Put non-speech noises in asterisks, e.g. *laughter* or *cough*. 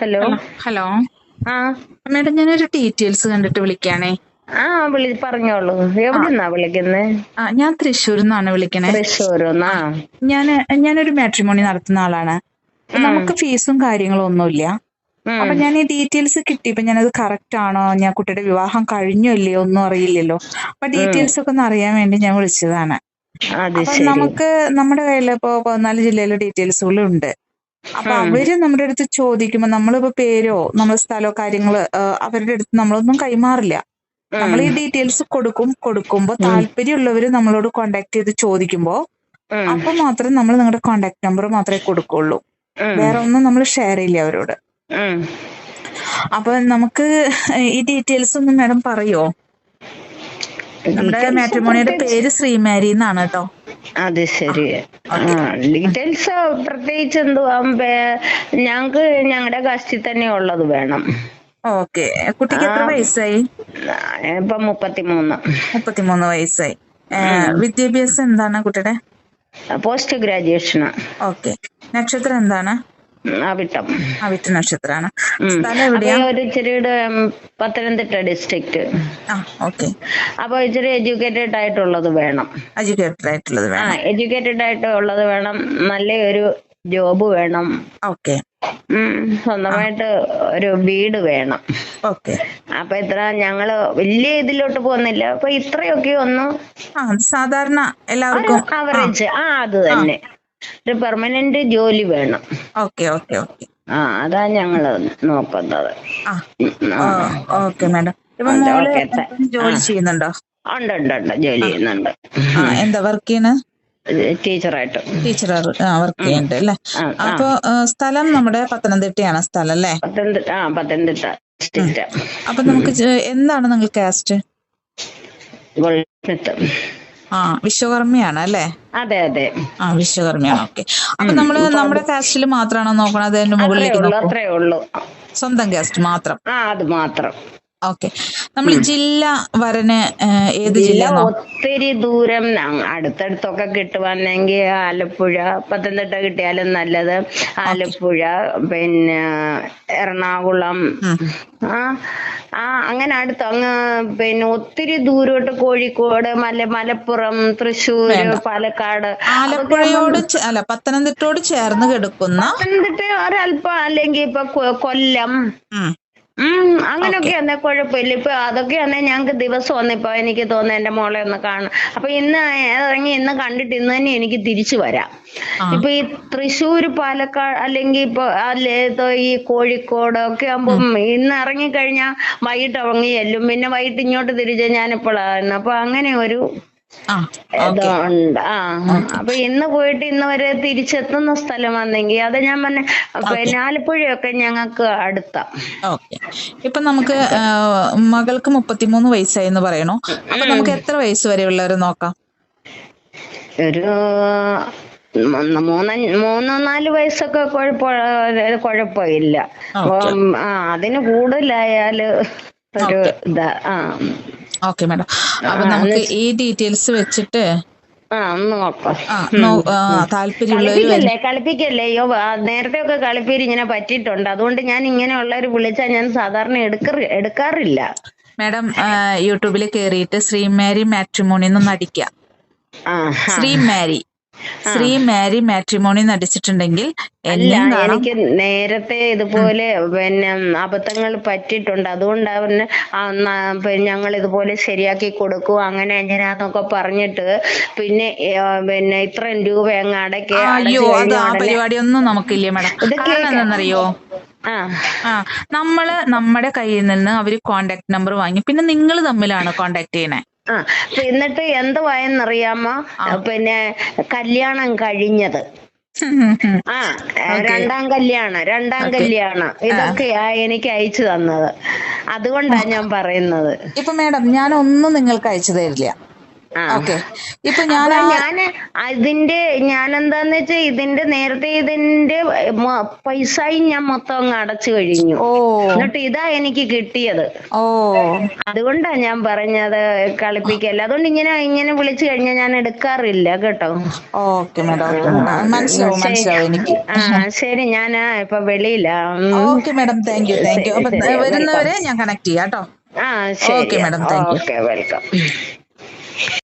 Hello. Hello ആ. Madam ഞാനൊരു details കണ്ടിട്ട് വിളിക്കാണേ. ആ വിളി പറഞ്ഞോളൂ. എവിടെന്നാ വിളിക്കുന്നേ? ആ ഞാൻ തൃശ്ശൂരിൽ നിന്നാണ് വിളിക്കണേ. തൃശ്ശൂർ ഞാൻ ഞാനൊരു മാട്രിമോണി നടത്തുന്ന ആളാണ്. നമുക്ക് ഫീസും കാര്യങ്ങളും ഒന്നുമില്ല. അപ്പൊ ഞാൻ ഈ ഡീറ്റെയിൽസ് കിട്ടിയപ്പോ ഞാനത് കറക്റ്റ് ആണോ? ഞാൻ കുട്ടിയുടെ വിവാഹം കഴിഞ്ഞോ ഇല്ലയോ ഒന്നും അറിയില്ലല്ലോ. അപ്പൊ ഡീറ്റെയിൽസ് ഒക്കെ ഒന്ന് അറിയാൻ വേണ്ടി ഞാൻ വിളിച്ചതാണ്. നമുക്ക് നമ്മുടെ കയ്യിൽ ഇപ്പോ പതിനാല് ജില്ലയിലെ ഡീറ്റെയിൽസുകളും ഉണ്ട് അപ്പൊ അവർ നമ്മുടെ അടുത്ത് ചോദിക്കുമ്പോ നമ്മളിപ്പോ പേരോ നമ്മുടെ സ്ഥലോ കാര്യങ്ങൾ അവരുടെ അടുത്ത് നമ്മളൊന്നും കൈമാറില്ല. നമ്മൾ ഈ ഡീറ്റെയിൽസ് കൊടുക്കും കൊടുക്കുമ്പോ താല്പര്യമുള്ളവര് നമ്മളോട് കോണ്ടാക്ട് ചെയ്ത് ചോദിക്കുമ്പോ അപ്പൊ മാത്രം നമ്മൾ നിങ്ങളുടെ കോണ്ടാക്ട് നമ്പർ മാത്രമേ കൊടുക്കുള്ളൂ. വേറെ ഒന്നും നമ്മൾ ഷെയർ ചെയ്യില്ല അവരോട്. അപ്പൊ നമുക്ക് ഈ ഡീറ്റെയിൽസ് ഒന്നും മാഡം പറയോ? നമ്മുടെ മാട്രിമോണിയുടെ പേര് ശ്രീമാരി എന്നാണ് കേട്ടോ. അത് ശരി. ഡീറ്റെയിൽസ് പ്രത്യേകിച്ച് എന്തുവാ? ഞങ്ങക്ക് ഞങ്ങളുടെ കസ്റ്റിൽ തന്നെ ഉള്ളത് വേണം. ഓക്കെ. കുട്ടിക്ക് എത്ര വയസ്സായി? ഇപ്പൊ മുപ്പത്തിമൂന്ന്. മുപ്പത്തിമൂന്ന് വയസ്സായി. വിദ്യാഭ്യാസം എന്താണ് കുട്ടിയുടെ പോസ്റ്റ് ഗ്രാജുവേഷന്. ഓക്കെ. നക്ഷത്രം എന്താണ്? അവിട്ടം അവിട്ട നക്ഷത്രമാണ്. സ്ഥലം എവിടെയാ? ഒരു ഇച്ചിരിയുടെ പത്തനംതിട്ട ഡിസ്ട്രിക്ട്. ആ ഓക്കെ. അപ്പൊ ഇച്ചിരി എഡ്യൂക്കേറ്റഡ് ആയിട്ടുള്ളത് വേണം. എഡ്യൂക്കേറ്റഡ് ആയിട്ടുള്ളത് വേണം. എഡ്യൂക്കേറ്റഡ് ആയിട്ട് ഉള്ളത് വേണം. നല്ല ഒരു ജോബ് വേണം. ഓക്കെ. സ്വന്തമായിട്ട് ഒരു വീട് വേണം. ഓക്കെ. അപ്പൊ ഇത്ര ഞങ്ങൾ വലിയ ഇതിലോട്ട് പോകുന്നില്ല. അപ്പൊ ഇത്രയൊക്കെ ഒന്ന് സാധാരണ എല്ലാവർക്കും ആവറേജ് ആ. അത് തന്നെ. ഒരു പെർമനന്റ് ജോലി വേണം. Okay okay okay. ആ അതാ ഞങ്ങൾ നോക്കുന്നത്. Okay madam. ജോലി ചെയ്യുന്നുണ്ടോ? ഉണ്ട് ഉണ്ട് ഉണ്ട്. ജോലി ചെയ്യുന്നുണ്ട്. എന്താ വർക്ക് ചെയ്യണ? ടീച്ചറായിട്ട്. ടീച്ചർ വർക്ക് ചെയ്യുന്നുണ്ട് അല്ലേ. അപ്പൊ സ്ഥലം നമ്മുടെ പത്തനംതിട്ടയാണ് സ്ഥലം അല്ലേ? പത്തനംതിട്ട ആ പത്തനംതിട്ട അപ്പൊ നമുക്ക് എന്താണ് നിങ്ങൾ കാസ്റ്റ് ഗോൾസ്മിത്ത് ആ വിശ്വകർമ്മയാണ് അല്ലേ? അതെ അതെ. ആ വിശ്വകർമ്മയാണ്. ഓക്കെ. അപ്പൊ നമ്മൾ നമ്മുടെ കാസ്റ്റിൽ മാത്രമാണോ നോക്കണത്? അതിന്റെ മുകളിലേക്ക് സ്വന്തം കാസ്റ്റ് മാത്രം. ആ അത് മാത്രം. ഓക്കെ. നമ്മൾ ജില്ല വരന് ഏത് ജില്ല ഒത്തിരി ദൂരം അടുത്തടുത്തൊക്കെ കിട്ടുവാണെങ്കിൽ ആലപ്പുഴ പത്തനംതിട്ട കിട്ടിയാലും നല്ലത്. ആലപ്പുഴ പിന്നെ എറണാകുളം ആ ആ അങ്ങനെ അടുത്ത് അങ്ങ് പിന്നെ ഒത്തിരി ദൂരോട്ട് കോഴിക്കോട് മല മലപ്പുറം തൃശ്ശൂർ പാലക്കാട് ആലപ്പുഴയോട് അല്ല പത്തനംതിട്ടയോട് ചേർന്ന് കിടക്കുന്ന പത്തനംതിട്ട ഒരല്പം അല്ലെങ്കിൽ ഇപ്പൊ കൊല്ലം അങ്ങനൊക്കെ എന്നാ കുഴപ്പമില്ല. ഇപ്പൊ അതൊക്കെ ആണെ ഞങ്ങക്ക് ദിവസം ഒന്ന് ഇപ്പൊ എനിക്ക് തോന്നുന്നു എന്റെ മോളെ ഒന്ന് കാണണം അപ്പൊ ഇന്ന് ഇറങ്ങി ഇന്ന് കണ്ടിട്ട് ഇന്ന് തന്നെ എനിക്ക് തിരിച്ചു വരാം. ഇപ്പൊ ഈ തൃശ്ശൂർ പാലക്കാട് അല്ലെങ്കിൽ ഇപ്പൊ അല്ലേ ഈ കോഴിക്കോട് ഒക്കെ ആകുമ്പോ ഇന്ന് ഇറങ്ങി കഴിഞ്ഞാൽ വൈകിട്ട് ഇറങ്ങി ചെല്ലും പിന്നെ വൈകിട്ട് ഇങ്ങോട്ട് തിരിച്ച് ഞാനിപ്പോഴാണ് അപ്പൊ അങ്ങനെ ഒരു ഇതുണ്ട് ആ അപ്പൊ ഇന്ന് പോയിട്ട് ഇന്ന് വരെ തിരിച്ചെത്തുന്ന സ്ഥലം വന്നെങ്കിൽ അത് ഞാൻ പറഞ്ഞ പിന്നെ ആലപ്പുഴയൊക്കെ ഞങ്ങൾക്ക് അടുത്താ. ഓക്കെ. ഇപ്പൊ നമുക്ക് മകൾക്ക് മുപ്പത്തിമൂന്ന് വയസ്സായി എന്ന് പറയണു? അപ്പൊ നമുക്ക് എത്ര വയസ്സ് വരെയുള്ളവരെ നോക്കാം? ഒരു മൂന്ന് മൂന്നോ നാല് വയസ്സൊക്കെ കുഴപ്പ കുഴപ്പമില്ല. ആ അതിന് കൂടുതലായാൽ ഒരു ഇതാ ആ. ഓക്കെ മാഡം അപ്പൊ നമുക്ക് ഈ ഡീറ്റെയിൽസ് വെച്ചിട്ട്. കളിപ്പിക്കല്ലേ കളിപ്പിക്കല്ലേ? അയ്യോ നേരത്തെ ഒക്കെ കളിപ്പീര് ഇങ്ങനെ പറ്റിയിട്ടുണ്ട്. അതുകൊണ്ട് ഞാൻ ഇങ്ങനെയുള്ളവർ വിളിച്ചാൽ ഞാൻ സാധാരണ എടുക്കാറില്ല. മാഡം യൂട്യൂബിൽ കേറിയിട്ട് ശ്രീമാരി മാട്രിമോണി നടിക്കാം. അടിക്കുക ആ. ശ്രീ മാരി മാട്രിമോണി നടിച്ചിട്ടുണ്ടെങ്കിൽ അല്ല എനിക്ക് നേരത്തെ ഇതുപോലെ പിന്നെ അബദ്ധങ്ങൾ പറ്റിയിട്ടുണ്ട്. അതുകൊണ്ട് അവന് ഞങ്ങൾ ഇതുപോലെ ശരിയാക്കി കൊടുക്കും അങ്ങനെ എങ്ങനെയാന്നൊക്കെ പറഞ്ഞിട്ട് പിന്നെ പിന്നെ ഇത്രയും രൂപ അങ്ങ് അടയ്ക്ക് അയ്യോ അത് ആ പരിപാടിയൊന്നും നമുക്കില്ല മാഡം? കാരണം. എന്താണെന്നറിയോ? ആ. നമ്മൾ നമ്മുടെ കയ്യിൽ നിന്ന് അവർ കോണ്ടാക്ട് നമ്പർ വാങ്ങി. പിന്നെ നിങ്ങൾ തമ്മിലാണ് കോണ്ടാക്ട് ചെയ്യണേ ആ എന്നിട്ട് എന്തുവായെന്നറിയാമോ പിന്നെ കല്യാണം കഴിഞ്ഞത്. *laughs* ആ രണ്ടാം കല്യാണം രണ്ടാം കല്യാണം. ഇതൊക്കെയാ എനിക്ക് അയച്ചു തന്നത്. അതുകൊണ്ടാ ഞാൻ പറയുന്നത്. ഇപ്പൊ മാഡം ഞാൻ ഒന്നും നിങ്ങൾക്ക് അയച്ചു തരില്ല. ഓക്കെ. ഇപ്പൊ ഞാൻ ഞാൻ ഞാൻ അതിന്റെ ഞാൻ എന്താന്ന് വെച്ചാ ഇതിന്റെ നേരത്തെ ഇതിന്റെ പൈസയും ഞാൻ മൊത്തം അങ്ങ് അടച്ചു കഴിഞ്ഞു. ഓ. എന്നിട്ട് ഇതാ എനിക്ക് കിട്ടിയത്. ഓ. അതുകൊണ്ടാ ഞാൻ പറഞ്ഞത് കളിപ്പിക്കല്ല അതുകൊണ്ട് ഇങ്ങനെ ഇങ്ങനെ വിളിച്ചു കഴിഞ്ഞാൽ ഞാൻ എടുക്കാറില്ല കേട്ടോ. ഓക്കെ മനസ്സിലാവും മനസ്സിലാവും എനിക്ക്. ആ ശരി. ഞാൻ ഇപ്പൊ വെളിയിലാ. Okay madam thank you thank you വരുന്നവരെ ഞാൻ കണക്ട് ചെയ്യാം കേട്ടോ. ആ ശരി ഓക്കെ മാഡം. Okay welcome.